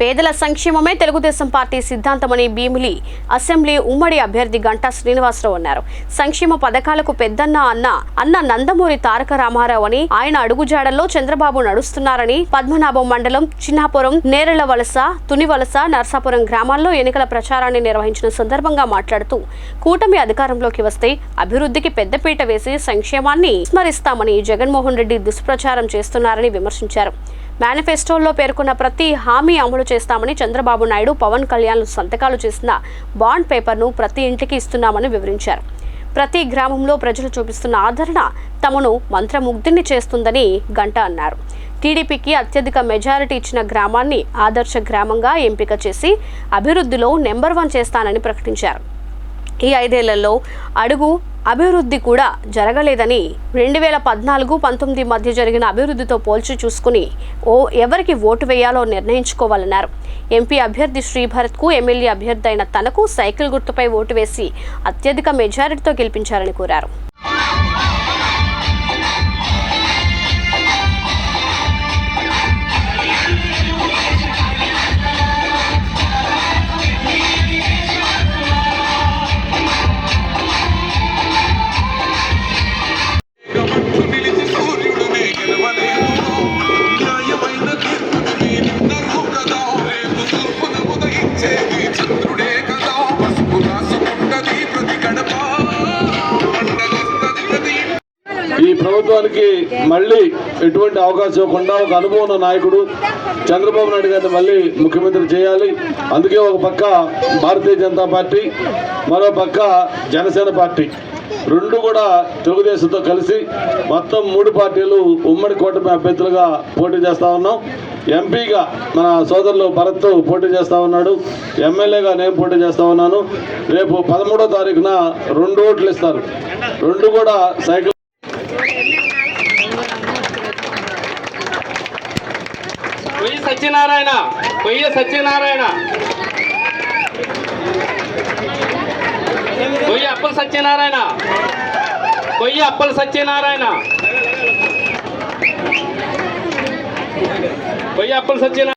పేదల సంక్షేమమే తెలుగుదేశం పార్టీ సిద్ధాంతమని భీమిలి అసెంబ్లీ ఉమ్మడి అభ్యర్థి గంటా శ్రీనివాసరావు అన్నారు. సంక్షేమ పథకాలకు పెద్దన్న అన్న అన్న నందమూరి తారక రామారావు అని ఆయన అడుగుజాడల్లో చంద్రబాబు నడుస్తున్నారని పద్మనాభం మండలం చిన్నాపురం నేరళ్ళ వలస తునివలస నర్సాపురం గ్రామాల్లో ఎన్నికల ప్రచారాన్ని నిర్వహించిన సందర్భంగా మాట్లాడుతూ కూటమి అధికారంలోకి వస్తే అభివృద్ధికి పెద్దపీట వేసి సంక్షేమాన్ని స్మరిస్తామని జగన్మోహన్ రెడ్డి దుష్ప్రచారం చేస్తున్నారని విమర్శించారు. మేనిఫెస్టోల్లో పేర్కొన్న ప్రతి హామీ అమలు చేస్తామని చంద్రబాబు నాయుడు పవన్ కళ్యాణ్ సంతకాలు చేసిన బాండ్ పేపర్ను ప్రతి ఇంటికి ఇస్తున్నామని వివరించారు. ప్రతి గ్రామంలో ప్రజలు చూపిస్తున్న ఆదరణ తమను మంత్రముగ్ధుని చేస్తుందని గంట అన్నారు. టీడీపీకి అత్యధిక మెజారిటీ ఇచ్చిన గ్రామాన్ని ఆదర్శ గ్రామంగా ఎంపిక చేసి అభివృద్ధిలో నెంబర్ వన్ చేస్తానని ప్రకటించారు. ఈ ఐదేళ్ళలో అడుగు అభివృద్ధి కూడా జరగలేదని రెండు వేల పద్నాలుగు పంతొమ్మిది మధ్య జరిగిన అభివృద్ధితో పోల్చి చూసుకుని ఓ ఎవరికి ఓటు వేయాలో నిర్ణయించుకోవాలన్నారు. ఎంపీ అభ్యర్థి శ్రీభరత్కు ఎమ్మెల్యే అభ్యర్థి అయిన తనకు సైకిల్ గుర్తుపై ఓటు వేసి అత్యధిక మెజారిటీతో గెలిపించారని కోరారు. ఈ ప్రభుత్వానికి మళ్ళీ ఎటువంటి అవకాశం ఇవ్వకుండా ఒక అనుభవం నాయకుడు చంద్రబాబు నాయుడు గారిని మళ్ళీ ముఖ్యమంత్రి చేయాలి. అందుకే ఒక పక్క భారతీయ జనతా పార్టీ మరో పక్క జనసేన పార్టీ. రెండు కూడా తెలుగుదేశంతో కలిసి మొత్తం మూడు పార్టీలు ఉమ్మడి కూటమి అభ్యర్థులుగా పోటీ చేస్తా ఉన్నాం. ఎంపీగా మన సోదరులు భరత్ పోటీ చేస్తా ఉన్నాడు. ఎమ్మెల్యేగా నేను పోటీ చేస్తా ఉన్నాను. రేపు పదమూడో తారీఖున రెండు ఓట్లు ఇస్తారు. రెండు కూడా సైకిల్ సత్యనారాయణ కొయ్య సత్యనారాయణ కొయ్య అప్పల సత్యనారాయణ కొయ్య అప్పల సత్యనారాయణ కొయ్య అప్పల సత్యనారాయణ